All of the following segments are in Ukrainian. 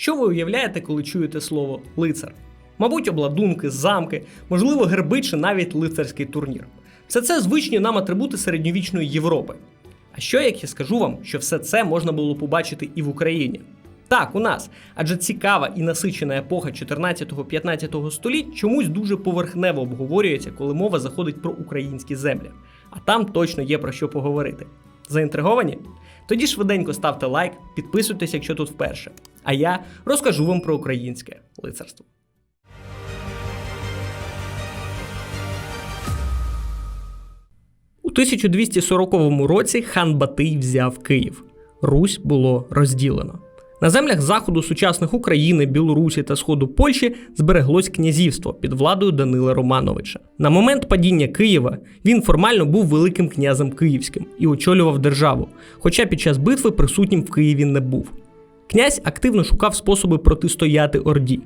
Що ви уявляєте, коли чуєте слово лицар? Мабуть, обладунки, замки, можливо, герби чи навіть лицарський турнір. Все це звичні нам атрибути середньовічної Європи. А що як я скажу вам, що все це можна було побачити і в Україні? Так, у нас, адже цікава і насичена епоха 14-15 століть чомусь дуже поверхнево обговорюється, коли мова заходить про українські землі. А там точно є про що поговорити. Заінтриговані? Тоді швиденько ставте лайк, підписуйтесь, якщо тут вперше. А я розкажу вам про українське лицарство. У 1240 році хан Батий взяв Київ. Русь було розділено. На землях заходу сучасних України, Білорусі та сходу Польщі збереглось князівство під владою Данила Романовича. На момент падіння Києва він формально був великим князем київським і очолював державу, хоча під час битви присутнім в Києві не був. Князь активно шукав способи протистояти Орді.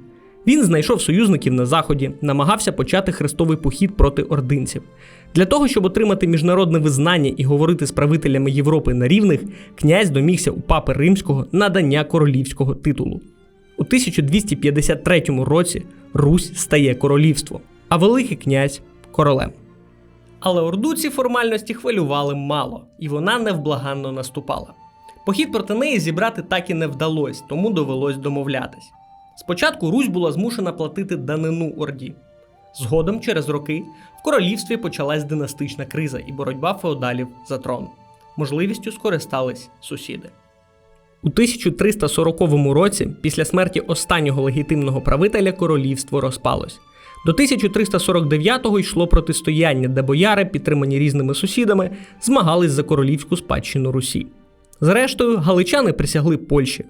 Він знайшов союзників на заході, намагався почати хрестовий похід проти ординців. Для того, щоб отримати міжнародне визнання і говорити з правителями Європи на рівних, князь домігся у папи римського надання королівського титулу. У 1253 році Русь стає королівством, а Великий князь королем. Але Орду ці формальності хвилювали мало, і вона невблаганно наступала. Похід проти неї зібрати так і не вдалося, тому довелось домовлятись. Спочатку Русь була змушена платити данину Орді. Згодом, через роки, в королівстві почалась династична криза і боротьба феодалів за трон. Можливістю скористались сусіди. У 1340 році, після смерті останнього легітимного правителя, королівство розпалось. До 1349-го йшло протистояння, де бояри, підтримані різними сусідами, змагались за королівську спадщину Русі. Зрештою, галичани присягли Польщі,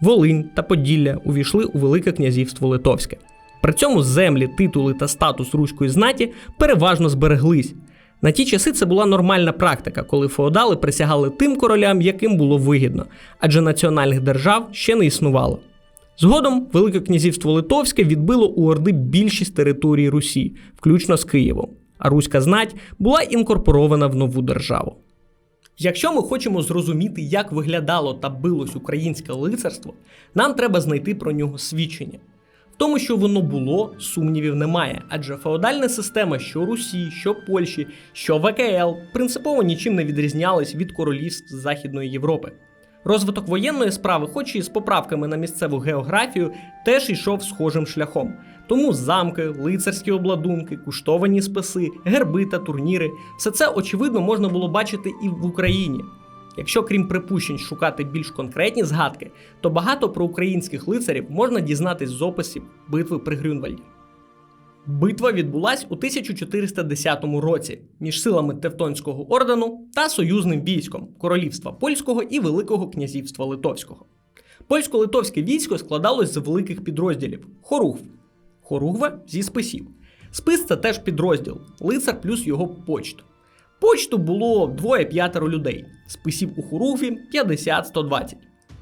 Волинь та Поділля увійшли у Велике князівство Литовське. При цьому землі, титули та статус руської знаті переважно збереглись. На ті часи це була нормальна практика, коли феодали присягали тим королям, яким було вигідно, адже національних держав ще не існувало. Згодом Велике князівство Литовське відбило у Орди більшість території Русі, включно з Києвом, а руська знать була інкорпорована в нову державу. Якщо ми хочемо зрозуміти, як виглядало та билось українське лицарство, нам треба знайти про нього свідчення. В тому, що воно було, сумнівів немає, адже феодальна система що Русі, що Польщі, що ВКЛ принципово нічим не відрізнялись від королівств Західної Європи. Розвиток воєнної справи, хоч і з поправками на місцеву географію, теж йшов схожим шляхом. Тому замки, лицарські обладунки, куштовані списи, герби та турніри все це очевидно можна було бачити і в Україні. Якщо крім припущень шукати більш конкретні згадки, то багато про українських лицарів можна дізнатись з описів битви при Грюнвальді. Битва відбулась у 1410 році між силами Тевтонського ордену та союзним військом Королівства Польського і Великого князівства Литовського. Польсько-литовське військо складалось з великих підрозділів Хоругв. Хоругва зі списів. Спис це теж підрозділ, лицар плюс його почту. Почту було двоє-п'ятеро людей, списів у Хоругві 50-120.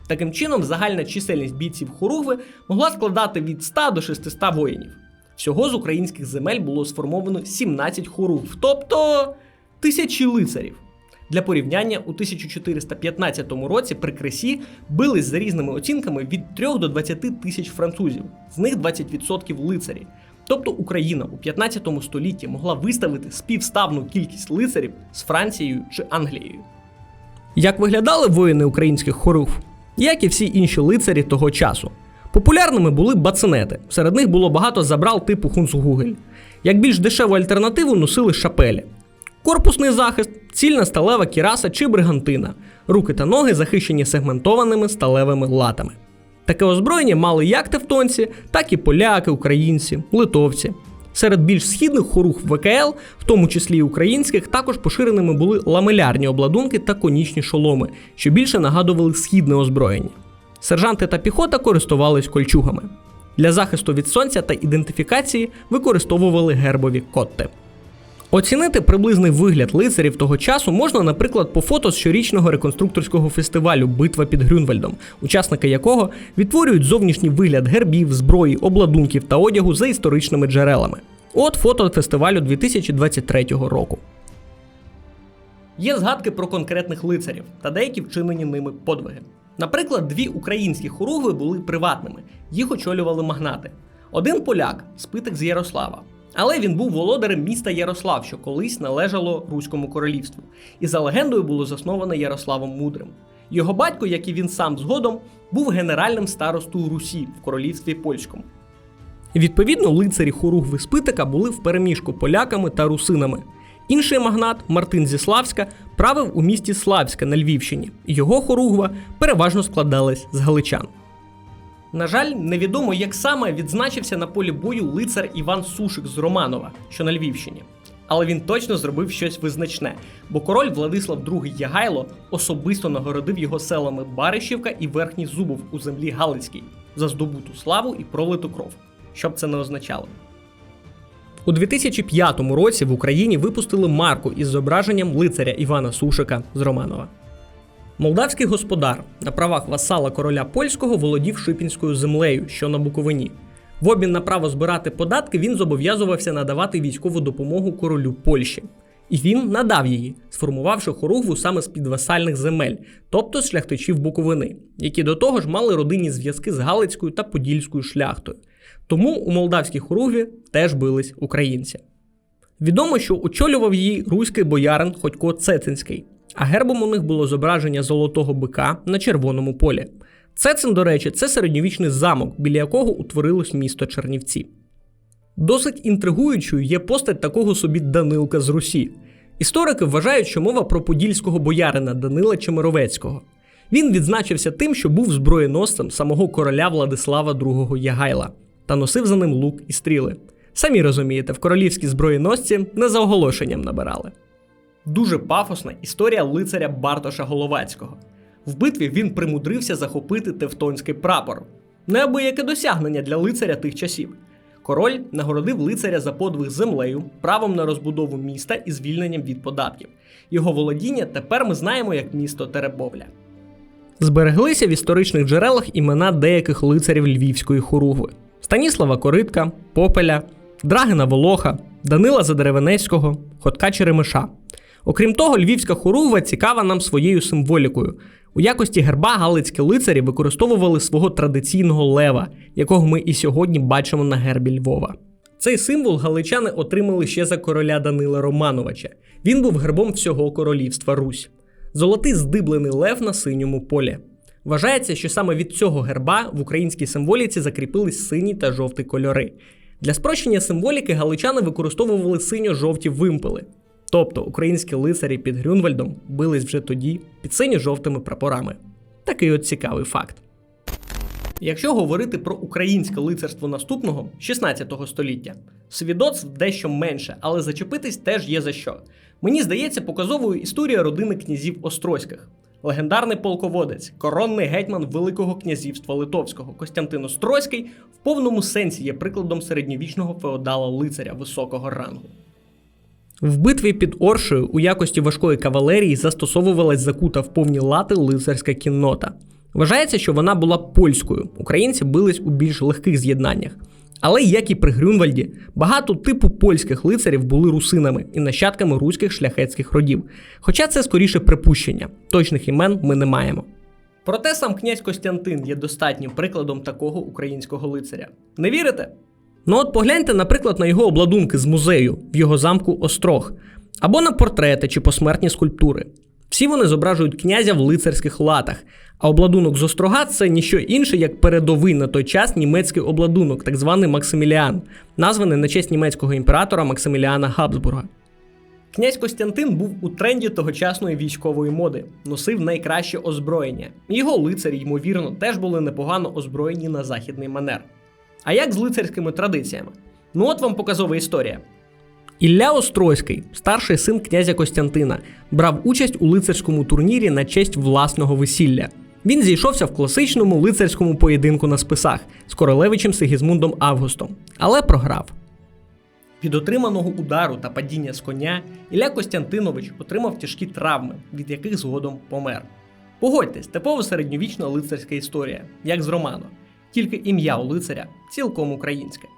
Таким чином, загальна чисельність бійців Хоругви могла складати від 100 до 600 воїнів. Всього з українських земель було сформовано 17 хоругв, тобто тисячі лицарів. Для порівняння, у 1415 році при Кресі бились за різними оцінками від 3 до 20 тисяч французів, з них 20% лицарі. Тобто Україна у 15 столітті могла виставити співставну кількість лицарів з Францією чи Англією. Як виглядали воїни українських хоругв? Як і всі інші лицарі того часу. Популярними були бацинети. Серед них було багато забрал типу Хунцгугель. Як більш дешеву альтернативу носили шапелі. Корпусний захист, цільна сталева кіраса чи бригантина. Руки та ноги захищені сегментованими сталевими латами. Таке озброєння мали як тевтонці, так і поляки, українці, литовці. Серед більш східних хоруг ВКЛ, в тому числі і українських, також поширеними були ламелярні обладунки та конічні шоломи, що більше нагадували східне озброєння. Сержанти та піхота користувались кольчугами. Для захисту від сонця та ідентифікації використовували гербові котти. Оцінити приблизний вигляд лицарів того часу можна, наприклад, по фото з щорічного реконструкторського фестивалю Битва під Грюнвальдом, учасники якого відтворюють зовнішній вигляд гербів, зброї, обладунків та одягу за історичними джерелами. От фото фестивалю 2023 року. Є згадки про конкретних лицарів та деякі вчинені ними подвиги. Наприклад, дві українські хоругви були приватними, їх очолювали магнати. Один поляк, спитик з Ярослава. Але він був володарем міста Ярослав, що колись належало Руському королівству, і за легендою було засноване Ярославом Мудрим. Його батько, як і він сам згодом, був генеральним старостою Русі в королівстві польському. Відповідно, лицарі хоругви Спитика були впереміжку поляками та русинами. Інший магнат Мартин зі Славська правив у місті Славська на Львівщині. Його хоругва переважно складалась з галичан. На жаль, невідомо, як саме відзначився на полі бою лицар Іван Сушик з Романова, що на Львівщині. Але він точно зробив щось визначне, бо король Владислав II Ягайло особисто нагородив його селами Баришівка і Верхній Зубов у землі Галицькій за здобуту славу і пролиту кров. Що б це не означало. У 2005 році в Україні випустили марку із зображенням лицаря Івана Сушика з Романова. Молдавський господар на правах васала короля польського володів Шипінською землею, що на Буковині. В обмін на право збирати податки він зобов'язувався надавати військову допомогу королю Польщі. І він надав її, сформувавши хоругву саме з підвасальних земель, тобто з шляхтичів Буковини, які до того ж мали родинні зв'язки з Галицькою та Подільською шляхтою. Тому у молдавській хоругві теж бились українці. Відомо, що очолював її руський боярин Ходько Цецинський, а гербом у них було зображення золотого бика на червоному полі. Цецин, до речі, це середньовічний замок, біля якого утворилось місто Чернівці. Досить інтригуючою є постать такого собі Данилка з Русі. Історики вважають, що мова про подільського боярина Данила Чемеровецького. Він відзначився тим, що був зброєносцем самого короля Владислава II Ягайла та носив за ним лук і стріли. Самі розумієте, в королівські зброєносці не за оголошенням набирали. Дуже пафосна історія лицаря Бартоша Головацького. В битві він примудрився захопити тевтонський прапор. Неабияке досягнення для лицаря тих часів. Король нагородив лицаря за подвиг землею, правом на розбудову міста і звільненням від податків. Його володіння тепер ми знаємо як місто Теребовля. Збереглися в історичних джерелах імена деяких лицарів Львівської хоругви: Станіслава Коритка, Попеля, Драгина Волоха, Данила Задеревенецького, Ходка Черемиша. Окрім того, львівська хоругва цікава нам своєю символікою. У якості герба галицькі лицарі використовували свого традиційного лева, якого ми і сьогодні бачимо на гербі Львова. Цей символ галичани отримали ще за короля Данила Романовича. Він був гербом всього королівства Русь. Золотий здиблений лев на синьому полі. Вважається, що саме від цього герба в українській символіці закріпились сині та жовті кольори. Для спрощення символіки галичани використовували синьо-жовті вимпели. Тобто українські лицарі під Грюнвальдом бились вже тоді під синьо-жовтими прапорами. Такий от цікавий факт. Якщо говорити про українське лицарство наступного 16 століття, свідоцтв дещо менше, але зачепитись теж є за що. Мені здається, показовою історія родини князів Острозьких. Легендарний полководець, коронний гетьман Великого князівства Литовського Костянтин Острозький в повному сенсі є прикладом середньовічного феодала лицаря високого рангу. В битві під Оршею у якості важкої кавалерії застосовувалась закута в повні лати лицарська кіннота. Вважається, що вона була польською. Українці бились у більш легких з'єднаннях. Але, як і при Грюнвальді, багато типу польських лицарів були русинами і нащадками руських шляхетських родів. Хоча це скоріше припущення, точних імен ми не маємо. Проте сам князь Костянтин є достатнім прикладом такого українського лицаря. Не вірите? Ну от погляньте, наприклад, на його обладунки з музею в його замку Острог, або на портрети чи посмертні скульптури. Всі вони зображують князя в лицарських латах, а обладунок з острога це ніщо інше, як передовий на той час німецький обладунок, так званий Максиміліан, названий на честь німецького імператора Максиміліана Габсбурга. Князь Костянтин був у тренді тогочасної військової моди, носив найкраще озброєння. Його лицарі, ймовірно, теж були непогано озброєні на західний манер. А як з лицарськими традиціями? Ну от вам показова історія. Ілля Острозький, старший син князя Костянтина, брав участь у лицарському турнірі на честь власного весілля. Він зійшовся в класичному лицарському поєдинку на списах з королевичем Сигізмундом Августом, але програв. Від отриманого удару та падіння з коня Ілля Костянтинович отримав тяжкі травми, від яких згодом помер. Погодьтесь, типова середньовічна лицарська історія, як з роману, тільки ім'я у лицаря цілком українське.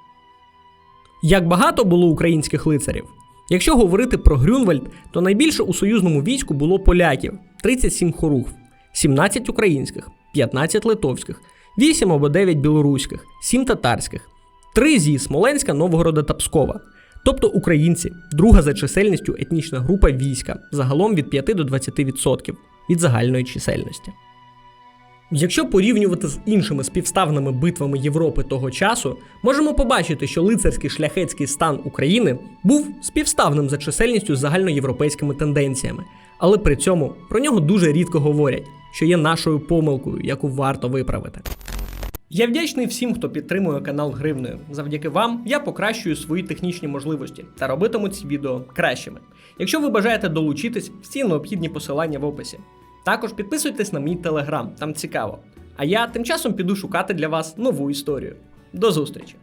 Як багато було українських лицарів? Якщо говорити про Грюнвальд, то найбільше у союзному війську було поляків 37 хоругв, 17 українських, 15 литовських, 8 або 9 білоруських, 7 татарських, 3 зі Смоленська, Новгорода та Пскова. Тобто українці, друга за чисельністю етнічна група війська, загалом від 5 до 20% від загальної чисельності. Якщо порівнювати з іншими співставними битвами Європи того часу, можемо побачити, що лицарський шляхетський стан України був співставним за чисельністю з загальноєвропейськими тенденціями, але при цьому про нього дуже рідко говорять, що є нашою помилкою, яку варто виправити. Я вдячний всім, хто підтримує канал Гривною. Завдяки вам я покращую свої технічні можливості та робитиму ці відео кращими. Якщо ви бажаєте долучитись, всі необхідні посилання в описі. Також підписуйтесь на мій телеграм, там цікаво. А я тим часом піду шукати для вас нову історію. До зустрічі!